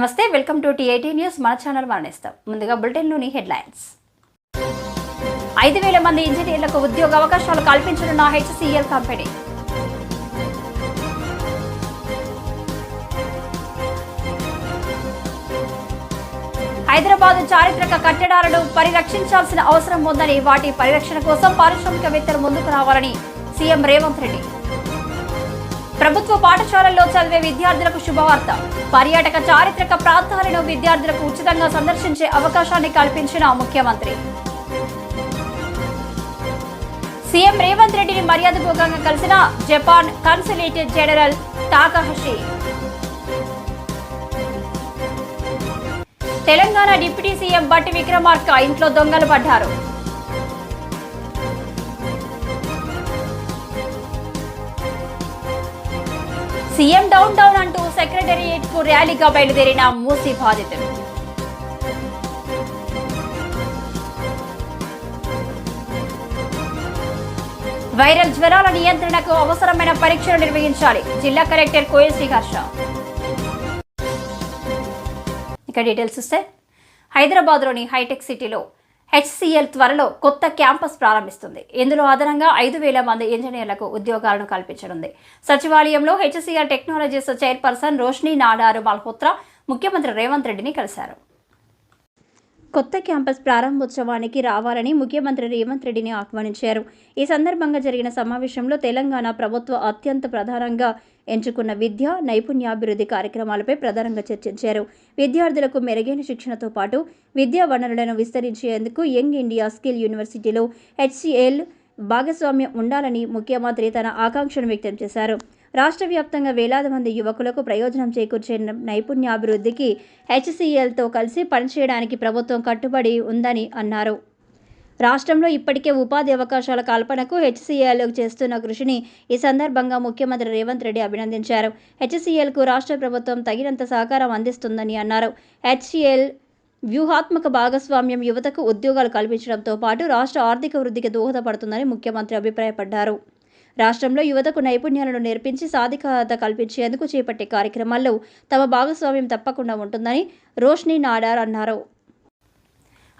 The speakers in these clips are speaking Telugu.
నమస్తే వెల్కమ్ టు టీఐటీ న్యూస్. మన ఛానల్ మరణిస్తాం ముందుగా బులెటిన్లోని హెడ్లైన్స్. ఐదు వేల మంది ఇంజనీర్లకు ఉద్యోగ అవకాశాలు కల్పించనున్న హెచ్సిఎల్ కంపెనీ. హైదరాబాద్ చారిత్రక కట్టడాలను పరిరక్షించాల్సిన అవసరం ఉందని వాటి పరిరక్షణ కోసం పారిశ్రామికవేత్తలు ముందుకు రావాలని సీఎం రేవంత్ రెడ్డి. ప్రభుత్వ పాఠశాలల్లో చదివే విద్యార్థులకు శుభవార్త. పర్యాటక చారిత్రక ప్రాంతాలను విద్యార్థులకు ఉచితంగా సందర్శించే అవకాశాన్ని కల్పించిన ముఖ్యమంత్రి. సీఎం రేవంత్ రెడ్డిని మర్యాదపూర్వకంగా కలిసిన Japan consulate general Takahashi Telangana deputy CM Bhatti Vikramarka ఇంట్లో దొంగలు పడ్డారు. సీఎం డౌన్ డౌన్ అంటూ సెక్రటేరియట్కు ర్యాలీగా బయలుదేరిన మూసీ బాధితులు వైరల్ జ్వరాల నియంత్రణకు అవసరమైన పరీక్షలు నిర్వహించాలి. జిల్లా కలెక్టర్ కోయల్ శ్రీహర్ష. ఇక డీటెయిల్స్ ఇస్తే హైదరాబాద్లోని హైటెక్ సిటీలో హెచ్సిఎల్ త్వరలో కొత్త క్యాంపస్ ప్రారంభిస్తుంది. ఇందులో అదనంగా ఐదు వేల మంది ఇంజనీర్లకు ఉద్యోగాలను కల్పించనుంది. సచివాలయంలో HCL technologies chairperson Roshni Nadar Malhotra ముఖ్యమంత్రి రేవంత్ రెడ్డిని కలిశారు. కొత్త క్యాంపస్ ప్రారంభోత్సవానికి రావాలని ముఖ్యమంత్రి రేవంత్ రెడ్డిని ఆహ్వానించారు. ఈ సందర్భంగా జరిగిన సమావేశంలో తెలంగాణ ప్రభుత్వ అత్యంత ప్రధానంగా ఎంచుకున్న విద్య నైపుణ్యాభివృద్ధి కార్యక్రమాలపై ప్రధానంగా చర్చించారు. విద్యార్థులకు మెరుగైన శిక్షణతో పాటు విద్యా వనరులను విస్తరించేందుకు యంగ్ ఇండియా స్కిల్ యూనివర్సిటీలో హెచ్సిఎల్ భాగస్వామ్యం ఉండాలని ముఖ్యమంత్రి తన ఆకాంక్షను వ్యక్తం చేశారు. రాష్ట్ర వ్యాప్తంగా వేలాది మంది యువకులకు ప్రయోజనం చేకూర్చే నైపుణ్యాభివృద్ధికి హెచ్సిఎల్తో కలిసి పనిచేయడానికి ప్రభుత్వం కట్టుబడి ఉందని అన్నారు. రాష్ట్రంలో ఇప్పటికే ఉపాధి అవకాశాల కల్పనకు హెచ్సిఎల్ చేస్తున్న కృషిని ఈ సందర్భంగా ముఖ్యమంత్రి రేవంత్ రెడ్డి అభినందించారు. హెచ్సిఎల్కు రాష్ట్ర ప్రభుత్వం తగినంత సహకారం అందిస్తుందని అన్నారు. హెచ్సిఎల్ వ్యూహాత్మక భాగస్వామ్యం యువతకు ఉద్యోగాలు కల్పించడంతో పాటు రాష్ట్ర ఆర్థిక వృద్ధికి దోహదపడుతుందని ముఖ్యమంత్రి అభిప్రాయపడ్డారు. రాష్ట్రంలో యువతకు నైపుణ్యాలను నేర్పించి సాధికారత కల్పించేందుకు చేపట్టే కార్యక్రమాల్లో తమ భాగస్వామ్యం తప్పకుండా ఉంటుందని రోష్ని నాడార్ అన్నారు.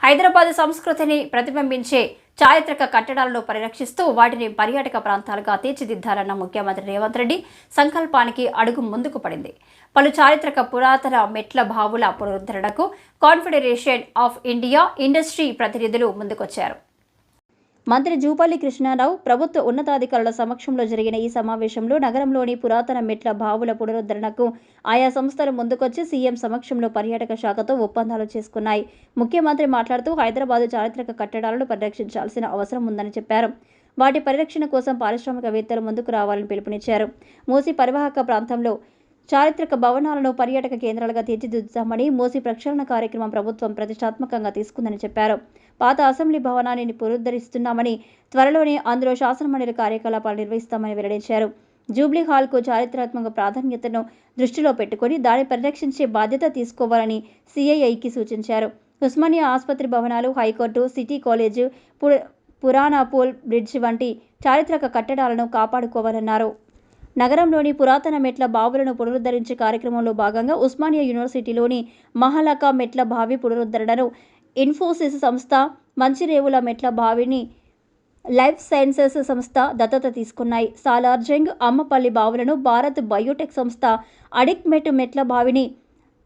హైదరాబాద్ సంస్కృతిని ప్రతిబింబించే చారిత్రక కట్టడాలను పరిరక్షిస్తూ వాటిని పర్యాటక ప్రాంతాలుగా తీర్చిదిద్దాలన్న ముఖ్యమంత్రి రేవంత్ రెడ్డి సంకల్పానికి అడుగు ముందుకు పడింది. పలు చారిత్రక పురాతన మెట్ల బావుల పునరుద్ధరణకు కాన్ఫెడరేషన్ ఆఫ్ ఇండియా ఇండస్ట్రీ ప్రతినిధులు ముందుకొచ్చారు. మంత్రి జూపల్లి కృష్ణారావు ప్రభుత్వ ఉన్నతాధికారుల సమక్షంలో జరిగిన ఈ సమావేశంలో నగరంలోని పురాతన మెట్ల బావుల పునరుద్ధరణకు ఆయా సంస్థలు ముందుకొచ్చి సీఎం సమక్షంలో పర్యాటక శాఖతో ఒప్పందాలు చేసుకున్నాయి. ముఖ్యమంత్రి మాట్లాడుతూ హైదరాబాదు చారిత్రక కట్టడాలను పరిరక్షించాల్సిన అవసరం ఉందని చెప్పారు. వాటి పరిరక్షణ కోసం పారిశ్రామికవేత్తలు ముందుకు రావాలని పిలుపునిచ్చారు. మూసి పరివాహక ప్రాంతంలో చారిత్రక భవనాలను పర్యాటక కేంద్రాలుగా తీర్చిదిద్దుతామని మూసి ప్రక్షాళన కార్యక్రమం ప్రభుత్వం ప్రతిష్టాత్మకంగా తీసుకుందని చెప్పారు. పాత అసెంబ్లీ భవనాన్ని పునరుద్ధరిస్తున్నామని త్వరలోనే అందులో శాసనమండలి కార్యకలాపాలు నిర్వహిస్తామని వెల్లడించారు. జూబ్లీ హాల్కు చారిత్రాత్మక ప్రాధాన్యతను దృష్టిలో పెట్టుకుని దాన్ని పరిరక్షించే బాధ్యత తీసుకోవాలని సిఐఐకి సూచించారు. ఉస్మానియా ఆసుపత్రి భవనాలు హైకోర్టు సిటీ కాలేజ్ పు పురాణాపూల్ బ్రిడ్జ్ వంటి చారిత్రక కట్టడాలను కాపాడుకోవాలన్నారు. నగరంలోని పురాతన మెట్ల బావులను పునరుద్ధరించే కార్యక్రమంలో భాగంగా ఉస్మానియా యూనివర్సిటీలోని మహలకా మెట్ల బావి పునరుద్ధరణను ఇన్ఫోసిస్ సంస్థ మంచిరేవుల మెట్ల బావిని లైఫ్ సైన్సెస్ సంస్థ దత్తత తీసుకున్నాయి. సాలార్జంగ్ అమ్మపల్లి బావులను భారత్ బయోటెక్ సంస్థ అడిక్మెట్ మెట్ల బావిని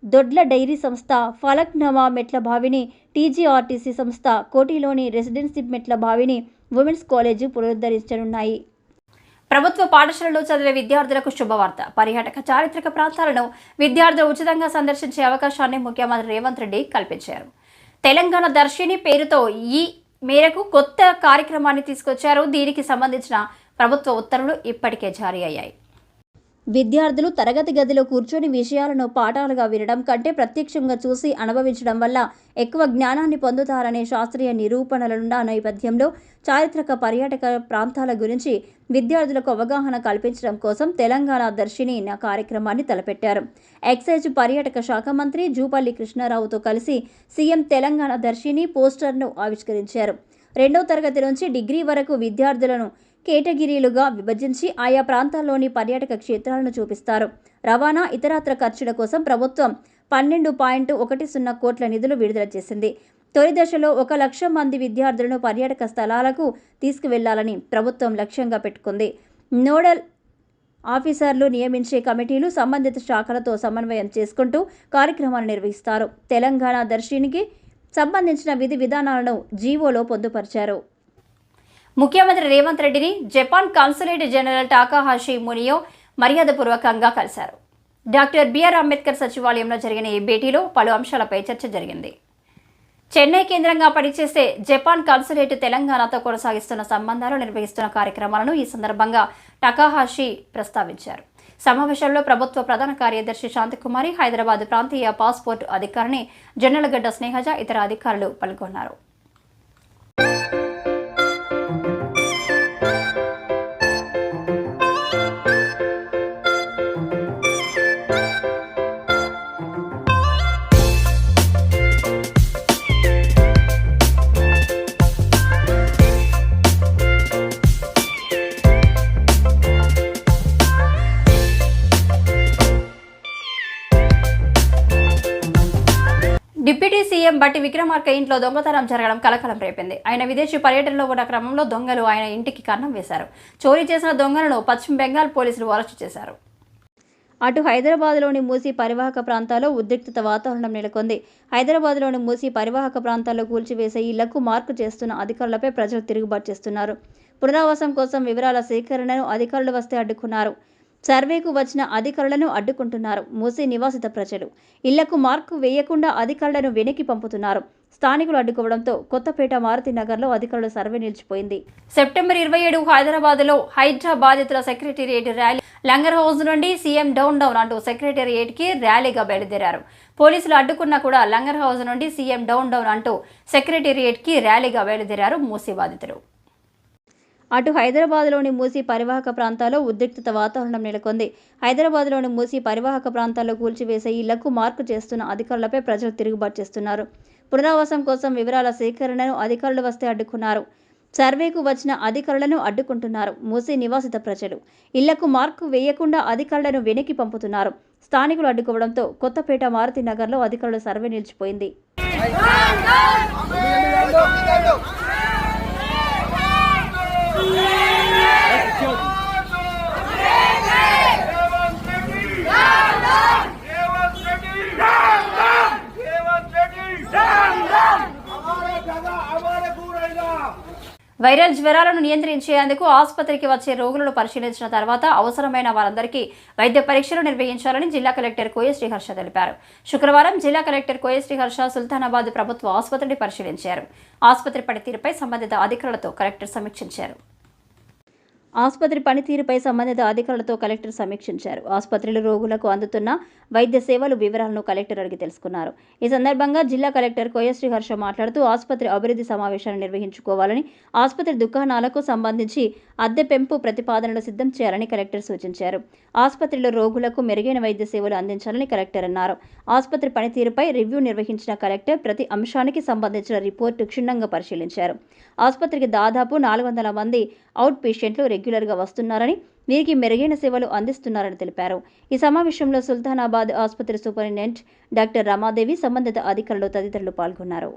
దొడ్ల డైరీ సంస్థ ఫలక్నమా మెట్ల బావిని టీజీఆర్టీసీ సంస్థ కోటిలోని రెసిడెన్సీ మెట్ల బావిని ఉమెన్స్ కాలేజీ పునరుద్ధరించనున్నాయి. ప్రభుత్వ పాఠశాలలో చదివే విద్యార్థులకు శుభవార్త. పర్యాటక చారిత్రక ప్రాంతాలను విద్యార్థులు ఉచితంగా సందర్శించే అవకాశాన్ని ముఖ్యమంత్రి రేవంత్ రెడ్డి కల్పించారు. తెలంగాణ దర్శిని పేరుతో ఈ మేరకు కొత్త కార్యక్రమాన్ని తీసుకొచ్చారు. దీనికి సంబంధించిన ప్రభుత్వ ఉత్తర్వులు ఇప్పటికే జారీ అయ్యాయి. విద్యార్థులు తరగతి గదిలో కూర్చొని విషయాలను పాఠాలుగా వినడం కంటే ప్రత్యక్షంగా చూసి అనుభవించడం వల్ల ఎక్కువ జ్ఞానాన్ని పొందుతారనే శాస్త్రీయ నిరూపణలున్న నేపథ్యంలో చారిత్రక పర్యాటక ప్రాంతాల గురించి విద్యార్థులకు అవగాహన కల్పించడం కోసం తెలంగాణ దర్శిని నా కార్యక్రమాన్ని తలపెట్టారు. ఎక్సైజ్ పర్యాటక శాఖ మంత్రి జూపల్లి కృష్ణారావుతో కలిసి సీఎం తెలంగాణ దర్శిని పోస్టర్ను ఆవిష్కరించారు. రెండో తరగతి నుంచి డిగ్రీ వరకు విద్యార్థులను కేటగిరీలుగా విభజించి ఆయా ప్రాంతాల్లోని పర్యాటక క్షేత్రాలను చూపిస్తారు. రవాణా ఇతరత్ర ఖర్చుల కోసం ప్రభుత్వం పన్నెండు పాయింట్ ఒకటి సున్నా కోట్ల నిధులు విడుదల చేసింది. తొలి దశలో ఒక లక్ష మంది విద్యార్థులను పర్యాటక స్థలాలకు తీసుకువెళ్ళాలని ప్రభుత్వం లక్ష్యంగా పెట్టుకుంది. నోడల్ ఆఫీసర్లు నియమించే కమిటీలు సంబంధిత శాఖలతో సమన్వయం చేసుకుంటూ కార్యక్రమాలు నిర్వహిస్తారు. తెలంగాణ దర్శినికి సంబంధించిన విధి విధానాలను జీవోలో పొందుపరిచారు. ముఖ్యమంత్రి రేవంత్ రెడ్డిని Japan consulate general Takahashi Muneo మర్యాదపూర్వకంగా కలిశారు. డాక్టర్ బిఆర్ అంబేద్కర్ సచివాలయంలో జరిగిన ఈ భేటీలో పలు అంశాలపై చర్చ జరిగింది. చెన్నై కేంద్రంగా పనిచేసే జపాన్ కాన్సులేట్ తెలంగాణతో కొనసాగిస్తున్న సంబంధాలు నిర్వహిస్తున్న కార్యక్రమాలను ఈ సందర్భంగా టకాహాషి ప్రస్తావించారు. సమావేశంలో ప్రభుత్వ ప్రధాన కార్యదర్శి శాంతికుమారి హైదరాబాద్ ప్రాంతీయ పాస్పోర్ట్ అధికారిని జొన్నలగడ్డ స్నేహజ ఇతర అధికారులు పాల్గొన్నారు. సీఎం బట్టి విక్రమార్క ఇంట్లో దొంగతనం జరగడం కలకలం రేపింది. ఆయన విదేశీ పర్యటనలో ఉన్న క్రమంలో దొంగలు ఆయన ఇంటికి కన్నం వేశారు. చోరీ చేసిన దొంగలను పశ్చిమ బెంగాల్ పోలీసులు అరెస్టు చేశారు. అటు హైదరాబాద్లోని మూసీ పరివాహక ప్రాంతాల్లో ఉద్రిక్తత వాతావరణం నెలకొంది. హైదరాబాద్లోని మూసీ పరివాహక ప్రాంతాల్లో కూల్చివేసే ఇళ్ళకు మార్కు చేస్తున్న అధికారులపై ప్రజలు తిరుగుబాటు చేస్తున్నారు. పునరావాసం కోసం వివరాల సేకరణను అధికారులు వస్తే అడ్డుకున్నారు. సర్వేకు వచ్చిన అధికారులను అడ్డుకుంటున్నారు. మూసీ నివాసిత ప్రజలు ఇళ్ళకు మార్కు వేయకుండా అధికారులను వెనక్కి పంపుతున్నారు. స్థానికులు అడ్డుకోవడంతో కొత్తపేట మారుతి నగర్లో అధికారుల సర్వే నిలిచిపోయింది. సెప్టెంబర్ ఇరవై ఏడు హైదరాబాద్లో హైడ్రా బాధితుల సెక్రటేరియట్ ర్యాలీ లంగర్ హౌస్ నుండి సీఎం డౌన్ డౌన్ అంటూ సెక్రటేరియట్కి ర్యాలీగా బయలుదేరారు. పోలీసులు అడ్డుకున్నా కూడా లంగర్ హౌస్ నుండి సీఎం డౌన్ డౌన్ అంటూ సెక్రటేరియట్కి ర్యాలీగా బయలుదేరారు మూసీ బాధితులు. అటు హైదరాబాద్లోని మూసీ పరివాహక ప్రాంతాల్లో ఉద్రిక్తత వాతావరణం నెలకొంది. హైదరాబాద్లోని మూసీ పరివాహక ప్రాంతాల్లో కూల్చివేసే ఇళ్ళకు మార్కు చేస్తున్న అధికారులపై ప్రజలు తిరుగుబాటు చేస్తున్నారు. పునరావాసం కోసం వివరాల సేకరణను అధికారులు వస్తే అడ్డుకున్నారు. సర్వేకు వచ్చిన అధికారులను అడ్డుకుంటున్నారు మూసీ నివాసిత ప్రజలు. ఇళ్ళకు మార్కు వేయకుండా అధికారులను వెనక్కి పంపుతున్నారు. స్థానికులు అడ్డుకోవడంతో కొత్తపేట మారుతి నగర్లో అధికారుల సర్వే నిలిచిపోయింది. వైరల్ జ్వరాలను నియంత్రించేందుకు ఆసుపత్రికి వచ్చే రోగులను పరిశీలించిన తర్వాత అవసరమైన వారందరికీ వైద్య పరీక్షలు నిర్వహించాలని జిల్లా కలెక్టర్ కోయ శ్రీహర్ష తెలిపారు. శుక్రవారం జిల్లా కలెక్టర్ కోయ శ్రీహర్ష సుల్తానాబాద్ ప్రభుత్వ ఆసుపత్రిని పరిశీలించారు. ఆసుపత్రి పనితీరుపై సంబంధిత అధికారులతో కలెక్టర్ సమీక్షించారు. ఆసుపత్రి పనితీరుపై సంబంధిత అధికారులతో కలెక్టర్ సమీక్షించారు. ఆసుపత్రిలో రోగులకు అందుతున్న వైద్య సేవలు వివరాలను కలెక్టర్ అడిగి తెలుసుకున్నారు. ఈ సందర్భంగా జిల్లా కలెక్టర్ కోయశ్రీ హర్ష మాట్లాడుతూ ఆసుపత్రి అభివృద్ధి సమావేశాన్ని నిర్వహించుకోవాలని ఆసుపత్రి దుకాణాలకు సంబంధించి అద్దె పెంపు ప్రతిపాదనలు సిద్ధం చేయాలని కలెక్టర్ సూచించారు. ఆసుపత్రిలో రోగులకు మెరుగైన వైద్య సేవలు అందించాలని కలెక్టర్ అన్నారు. ఆసుపత్రి పనితీరుపై రివ్యూ నిర్వహించిన కలెక్టర్ ప్రతి అంశానికి సంబంధించిన రిపోర్టు క్షుణ్ణంగా పరిశీలించారు. ఆసుపత్రికి దాదాపు నాలుగు వందల మంది అవుట్ పేషెంట్లు రెగ్యులర్గా వస్తున్నారని వీరికి మెరుగైన సేవలు అందిస్తున్నారని తెలిపారు. ఈ సమావేశంలో సుల్తానాబాద్ ఆసుపత్రి సూపరింటెండెంట్ డాక్టర్ రమాదేవి సంబంధిత అధికారులు తదితరులు పాల్గొన్నారు.